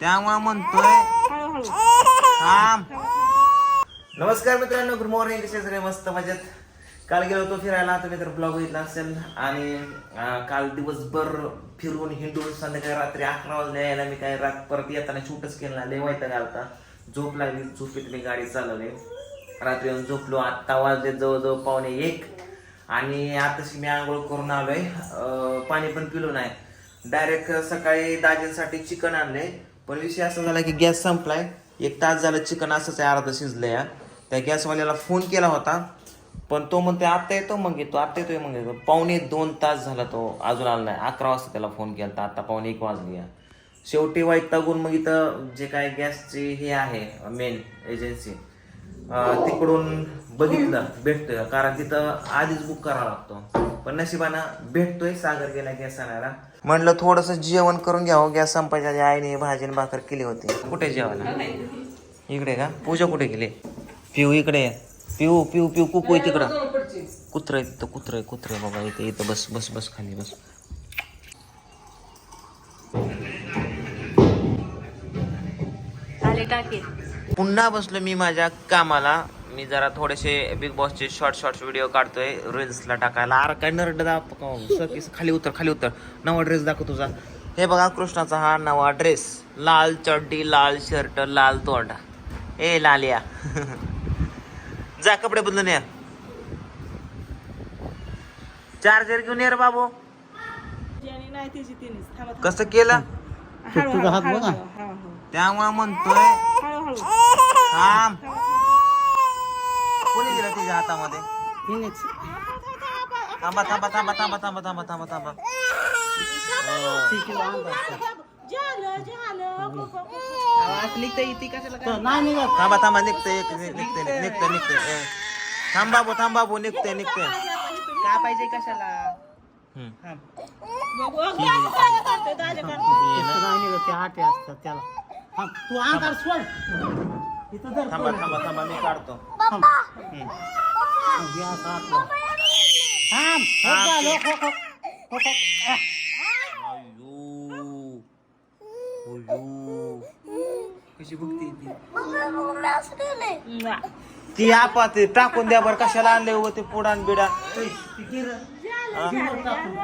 त्यामुळे म्हणतोय थांब. नमस्कार मित्रांनो गुड मॉर्निंग कसे सगळे मस्त मजेत? काल गेलो होतो फिरायला तुम्ही तर ब्लॉग बघितला असेल. आणि अं, काल दिवसभर फिरून हिंडून संध्याकाळी रात्री अकरा वाजले यायला. मी काय रात परत येताना शूटच केला लय वैताग आलता झोप लागली झोपेत मी गाडी चालवली. रात्री येऊन झोपलो. आत्ता वाजले जवळजवळ पावणे एक. आणि आताशी मी आंघोळ करून आलोय. अं, पाणी पण पिलो नाही. डायरेक्ट सकाळी दाजींसाठी चिकन आणले. पण विषय असा झाला की गॅस संपलाय. एक तास झालं चिकन असंच आहे अर्धा शिजलं या त्या गॅसवाल्याला फोन केला होता. पण तो म्हणते आत्ता येतो मग येतो आत्ता येतोय मग येतो. पावणे दोन तास झाला तो अजून आला नाही. अकरा वाजता त्याला फोन केला तर आता पावणे एक वाजली शेवटी शेवटी वैतागून मग इथं जे काय गॅसची हे आहे मेन एजन्सी तिकडून बघितलं भेटतोय. कारण तिथं आधीच बुक करावा लागतो. पण नशिबानं भेटतोय सागर गेला गॅस आणायला. म्हणलं थोडस जेवण करून घ्यावं. गॅस संपायच्या आधी आईने भाजी भाकर केली होती. कुठे जेवायला इकडे का? पूजा कुठे गेली? पिऊ इकडे ये. पिऊ पिऊ पिऊ. कुकू आहे तिकडं. कुत्र आहे तिथं कुत्र आहे कुत्र बाबा इथे इथं बस बस बस खाली बस. आले टाके. पुन्हा बसलो मी माझ्या कामाला. मी जरा थोडेसे बिग बॉसचे शॉर्ट शॉर्ट व्हिडिओ काढतोय. रील्सला टाकायला. अरे काय नरड दाप खाली उतर खाली उतर. नवा ड्रेस दाखव तुझा. हे बघा कृष्णाचा हा नवा ड्रेस लाल चड्डी लाल शर्ट लाल तोंडा. ए लालिया. जा कपडे बदलून या. चार्जर घेऊन ये रे बाबू. कसं केलं? त्यामुळे म्हणतोय थांब. कोणी दिलं तुझ्या हातामध्ये? तिनेच थांबा थांबा थांबा थांबा थांबा थांबा थांबा थांबा. असली तर ती कशाला काय थांबा थांबा निघतंय एक निघते निघते निघते. थांब बाबू थांब बाबू निघते निघते. का पाहिजे कशाला ते दाजा काढतो. तू अंगार सोड. इथं जर थांबा थांबा थांबा मी काढतो. थांब. हो हा. हो, हो, हो, हो. अयो. अयो. कशी बघते ती. म्वा. ती आपा ते टाकून द्या बरं कशाला आणले उगं ते पुडान बिडा ती गिर- गिरं टाकून.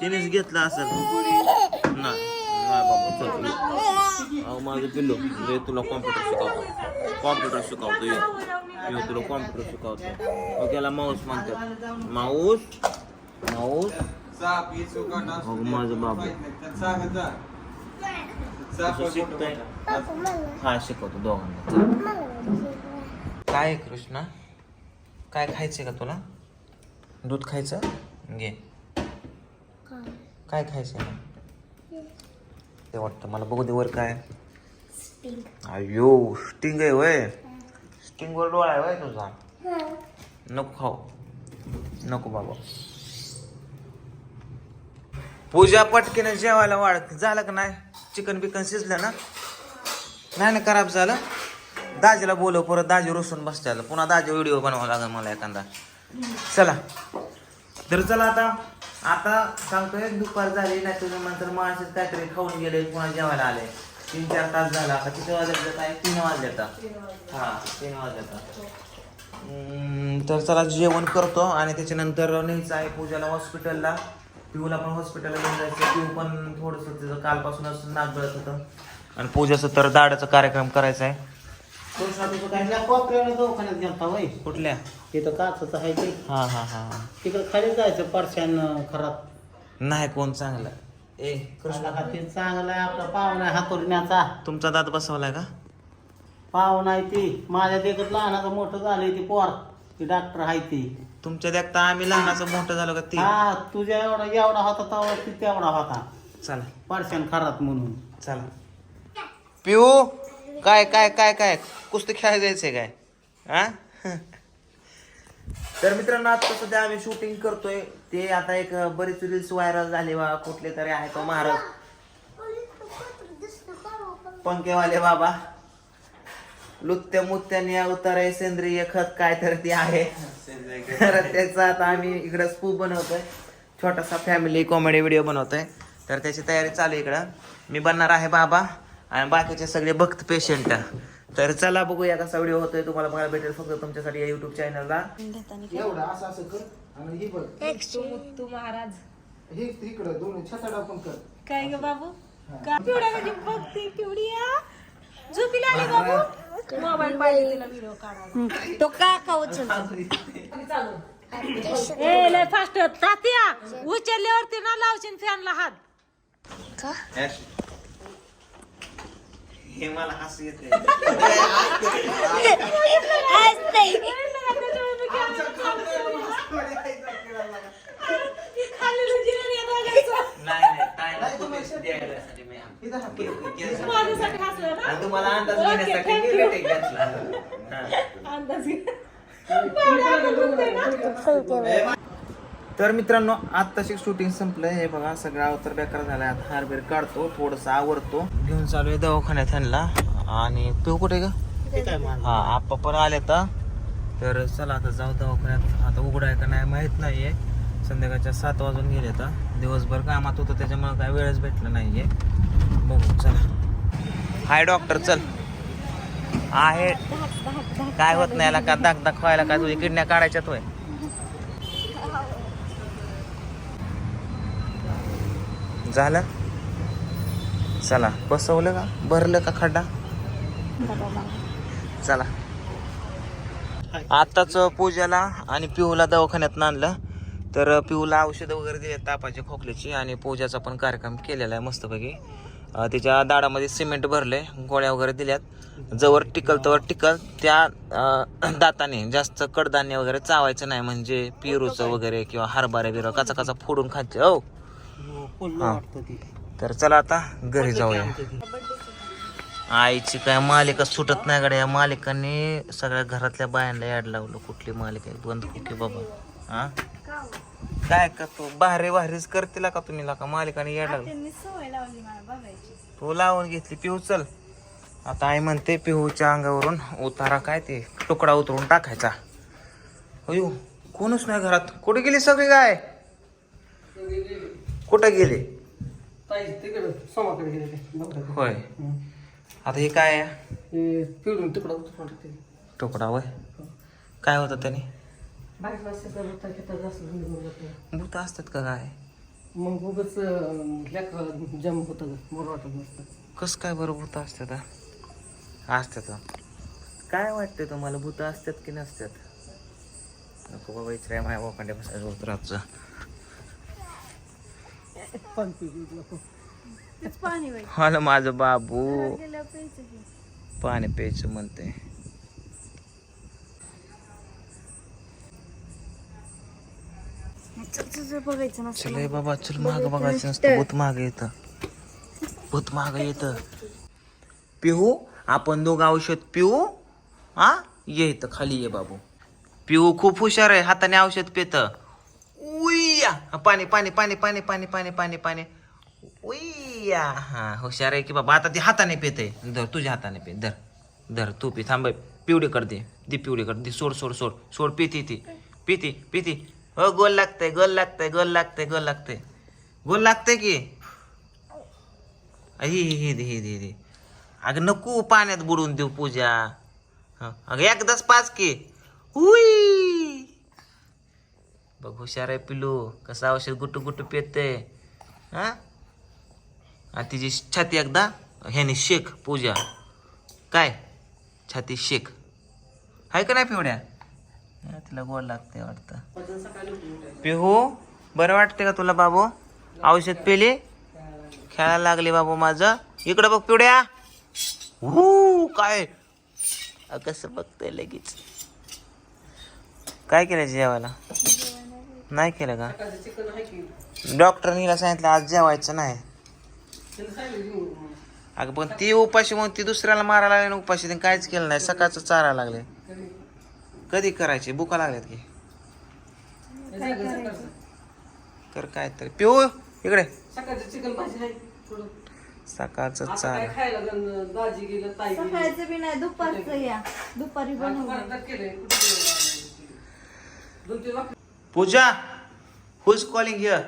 तिनेच घेतला असेल नाही नाही बाबा चल अहो माझं पिल्लू. ये तुला कॉम्प्युटर शिकवतो. कॉम्प्युटर शिकवतो ये. ये तुला कॉम्प्युटर शिकवतो. मग त्याला माऊस म्हणतात. माऊस माऊस अहो माझं बाबा कसं शिकतोय? हा शिकवतो दोघांना. काय कृष्णा? काय खायचंय का तुला? दूध खायचं? घे. काय? खायचंय? मग ते वाटतं. मला बघू दे वर काय? अयो स्टिंग आहे वय. स्टिंग वर डोळा आहे वय तुझा. नको खाऊ. नको बाबा. पूजा पटकीने जेवायला वाढ झालं का नाही? चिकन बिकन शिजलं ना? नाही ना खराब झालं? दाजीला बोलव परत दाजी रुसून बसत्याला पुन्हा दाजी व्हिडिओ बनवावा लागेल मला एखादा. चला. तर चला आता आता सांगतोय दुपार झाली नाही तुझं नंतर माणसं काहीतरी खाऊन गेले पुन्हा जेवायला आले. तीन चार तास झाला. आता किती वाजले काय तीन वाजले हा तीन वाजले हम्म, तर चला जेवण करतो आणि त्याच्यानंतर न्यायचं आहे पूजाला हॉस्पिटलला. पिऊला पण हॉस्पिटलला घेऊन जायचं. पिऊ पण थोडंसं तिचं कालपासूनच नाक गळत होतं. आणि पूजाचं तर दाडाचा कार्यक्रम करायचा आहे. दवाखान्यात गेलता वय. कुठल्या? तिथं काचच आहे ते. हा हा हा हा. तिकडे खाली जायचं परशान खरात नाही कोण चांगलं. ए कृष्ण का ते चांगला आहे आपला पाहुणा आहे हातोरण्याचा तुमचा दात बसवलाय का? पाहुणा आहे ती. माझ्या देखत लहानाचं मोठं झालंय ती पोर. ती डॉक्टर आहे ती. तुमच्या देखता आम्ही लहानाचं मोठं झालो का ती? हा तुझ्या एवढा एवढा होता तेव्हा ती तेवढा होता. चला. परशान खरात म्हणून. चला. पिऊ काय काय काय काय? कुस्ती खेळायला जायचंय काय? हा? तर मित्रांनो आता सध्या आम्ही शूटिंग करतोय. ते आता एक बरीच रील्स व्हायरल झाली बा कुठले तरी आहे तो महाराज. पंखेवाले बाबा. लुत्या मुत्याने अवतार सेंद्रिय खत काय तर ते आहे. तर त्याचा आता आम्ही इकडे स्पूप बनवतोय. छोटासा फॅमिली कॉमेडी व्हिडिओ बनवतोय. तर त्याची तयारी चालू आहे इकडं. मी बनणार आहे बाबा. आणि बाकीचे सगळे भक्त पेशंट तर चला बघूया कसा व्हिडिओ होतोय. तुम्हाला बघायला भेटेल फक्त तुमच्यासाठी या युट्यूब चॅनलला एवढं असं असं कर आणि हे बघ. तू महाराज. हे इकडं दोन्ही छताडा पण कर. काय ग बाबू? का पिवड्या म्हणजे बघते पिवडिया झोपी लागली बाबू? मोबाईल पाहिजे तिला व्हिडिओ काढायला. तो काका उचलतो ए लय फास्ट तात्या उचलल्यावरती ना लावशील फॅनला हात. का? हे मला हसू येते तुम्हाला अंदाज घेण्यासाठी घेतला. अंदाज तर मित्रांनो आत्ताशी शूटिंग संपलंय. हे बघा सगळा अवतर बेकार झालाय. आता हारबीर काढतो थोडस आवरतो. घेऊन चालू आहे दवाखान्यात ह्यांना. आणि तू कुठे का हा आप्पा पण आले तर तर चला आता जाऊ दवाखान्यात. आता उघडा आहे का नाही माहीत नाहीये. संध्याकाळच्या सात वाजून गेले तर दिवसभर कामात होतं त्याच्यामुळे काय वेळच भेटला नाहीये. बघू चला. हाय डॉक्टर चल. आहे. काय होत नाही का दाग दाग व्हायला काय तुझी किडण्या काढायच्यात होय? झालं? चला बसवलं का? भरलं का खड्डा? चला. आताच पूजाला आणि पिऊला दवाखान्यात आणलं. तर पिऊला औषधं वगैरे दिले तापाची खोकल्याची आणि पूजाचा पण कार्यक्रम केलेला आहे मस्तपैकी. त्याच्या तिच्या दाडामध्ये सिमेंट भरले गोळ्या वगैरे दिल्यात. जवळ टिकल तवर टिकल. त्या दाताने जास्त कडधान्य वगैरे चावायचं नाही म्हणजे पिरूचं वगैरे किंवा हरभरा बिरं कचा कचा फोडून खायचे हो. तर चला आता घरी जाऊया. आईची काय मालिका सुटत नाही गड्या. या मालिकांनी सगळ्या घरातल्या बायांना याड लावलं. कुठली मालिका आहे? बंद कुठली बाबा? हा? काय का तू बाहेर बाहेरच करतील का तुम्ही का मालिकाने याड लावली. तू लावून घेतली. पिहू चल. आता आई म्हणते पिहूच्या अंगावरून उतारा काय ते? तुकडा उतरून टाकायचा. अयो कोणच नाही घरात. कुठे गेली सगळी काय कुठं गेले तिकडं सोमाकडे गेले ते नवऱ्याकडे. होय हं. आता हे काय आहे हे तिकडं उतरून टाकते. तुकडा होय काय होतं त्याने बाहेर जास्त जातो. भूत असतात का काय मग उगाच लेकरं जम होतं वाटत नसतं कस काय बरं भूत असतात हा? असतात. काय वाटतंय तुम्हाला भूत असतात की नसतात नको बाबा इचराय माझ्या वाखांड्या बसायचं होत रातचं पण पिऊ नको पाणी वाईट मला माझं बाबू. गेलं प्यायचं की. पाणी प्यायचं म्हणते. चल, चल, चल, बघायचं नसतं चल हे बाबा चल माग बघायचं नसतं. भूत माग येत. भूत माग येत. पिहू आपण दोघं औषध पिऊ. हा? ये इथं खाली ये बाबू. पिहू खूप हुशार आहे. हाताने औषध पित. उय्या पाणी पाणी पाणी पाणी पाणी पाणी पाणी पाणी. उया हा हुशार आहे की बाबा. आता ती हाताने पिते. धर तुझ्या हाताने पे. धर धर तू पी. थांब पिवडी कर दे दी पिवडी कर. दे सोड सोड सोड. सोड पिती ती. पिती पिती. हो गोल लागतंय गोल लागतंय गोल लागतंय गोल लागतंय. गोल लागतंय की? ही ही ही ही. अगं नको पाण्यात बुडून देऊ पूजा. हं, अगं एकदाच पाच की. उई! बघ हुशार आहे पिलू कसं औषध गुटू गुटू पेते हा? आणि तिची छाती एकदा ह्याने शेक पूजा. काय? छाती शेक. आहे का नाही पिवड्या तिला गोड लागते वाटतं. पिहू बरं वाटते का तुला बाबू? औषध पेले? खेळायला लागले बाबू माझं. इकडं बघ पिवड्या हो काय? कसं बघतंय लगेच. काय केलं जेवायला? नाही केलं का? चिकन आहे की डॉक्टरनीला सांगितलं आज जेवायचं नाही. अगं पण ती उपाशी मग ती दुसऱ्याला मारायला लागली आणि उपाशी तिने काहीच केलं नाही. सकाळचं चारायला लागले. कधी करायचे? बुका लागल्यात की. कर काय तरी. पिऊ इकडे. सकाळचं चिकन भाजी आहे थोडं सकाळचं आता चार सकाळचं बी नाही दुपारचं या. दुपारी बनवलं Pooja who's calling here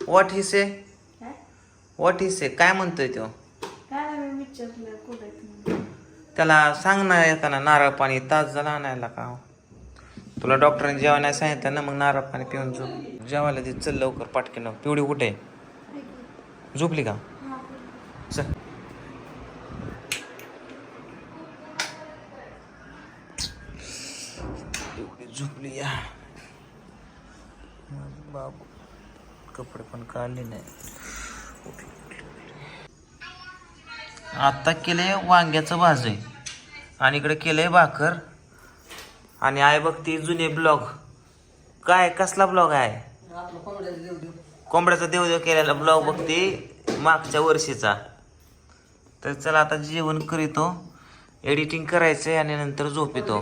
what he say what he say काय म्हणतोय तो? त्याला सांग ना येताना नारळ पाणी तास झाला आणायला का? तुला डॉक्टरांनी नाही सांगितलं ना मग नारळ पाणी पिऊन झोप. जेवायला दे चल लवकर पाटकीनं. पिवडी कुठे आहे? झोपली का? चल पिवडी झोपली या माझं बाबू कपडे पण काढले नाही. आत्ता केलंय वांग्याचं भाजय. आणि इकडे केलंय भाकर. आणि आहे बघ ती जुने ब्लॉग. काय कसला ब्लॉग आहे? कोंबड्याचा देवदेव केलेला ब्लॉग बघते मागच्या वर्षीचा. तर चला आता जेवण करीतो. एडिटिंग करायचंय आणि नंतर झोपितो.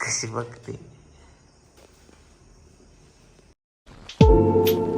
कशी बघते? you.